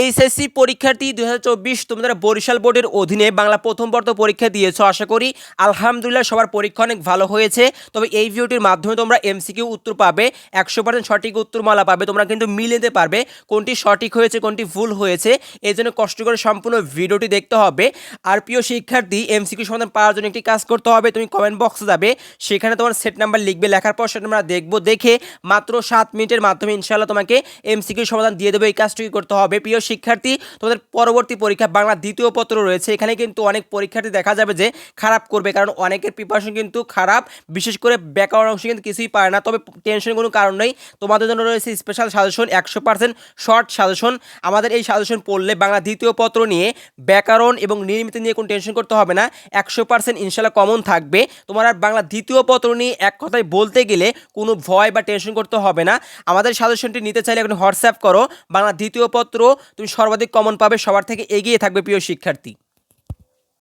HSC পরীক্ষার্থী দু তোমাদের বরিশাল বোর্ডের অধীনে বাংলা প্রথম বর্ষ পরীক্ষা দিয়েছ। আশা করি, আলহামদুলিল্লাহ সবার পরীক্ষা অনেক ভালো হয়েছে। তবে এই ভিডিওটির মাধ্যমে তোমরা এমসিকিউ উত্তর পাবে, একশো পার্সেন্ট সঠিক উত্তরমালা পাবে, তোমরা কিন্তু মিলে নিতে পারবে কোনটি সঠিক হয়েছে, কোনটি ভুল হয়েছে। এই জন্য কষ্ট করে সম্পূর্ণ ভিডিওটি দেখতে হবে। আর প্রিয় শিক্ষার্থী এমসিকিউ সমাধান পাওয়ার জন্য একটি কাজ করতে হবে। তুমি কমেন্ট বক্সে যাবে, সেখানে তোমার সেট নাম্বার লিখবে, লেখার পর সেটা আমরা দেখব, দেখে মাত্র সাত মিনিটের মাধ্যমে ইনশাল্লাহ তোমাকে এমসিকিউ সমাধান দিয়ে দেবে। এই কাজটুকু করতে হবে। প্রিয় শিক্ষার্থী, তোমাদের পরবর্তী পরীক্ষা বাংলা দ্বিতীয় পত্র রয়েছে। এখানে কিন্তু অনেক পরীক্ষার্থী দেখা যাবে যে খারাপ করবে, কারণ অনেকের প্রিপারেশন কিন্তু খারাপ। বিশেষ করে ব্যাকরণ অংশ কিন্তু কিছুই পারে না। তবে টেনশন কোনো কারণ নেই। তোমাদের জন্য রয়েছে স্পেশাল সাজেশন একশো পার্সেন্ট শর্ট সাজেশন আমাদের এই সাজেশন পড়লে বাংলা দ্বিতীয় পত্র নিয়ে ব্যাকরণ এবং নির্মিত নিয়ে কোনো টেনশন করতে হবে না। একশো পার্সেন্ট ইনশাল্লাহ কমন থাকবে। তোমার আর বাংলা দ্বিতীয় পত্র নিয়ে এক কথায় বলতে গেলে কোনো ভয় বা টেনশন করতে হবে না। আমাদের সাজেশনটি নিতে চাইলে এখন হোয়াটসঅ্যাপ করো। বাংলা দ্বিতীয় পত্র তুমি সর্বাধিক কমন পাবে সবার থেকে এগিয়ে থাকবে প্রিয় শিক্ষার্থী।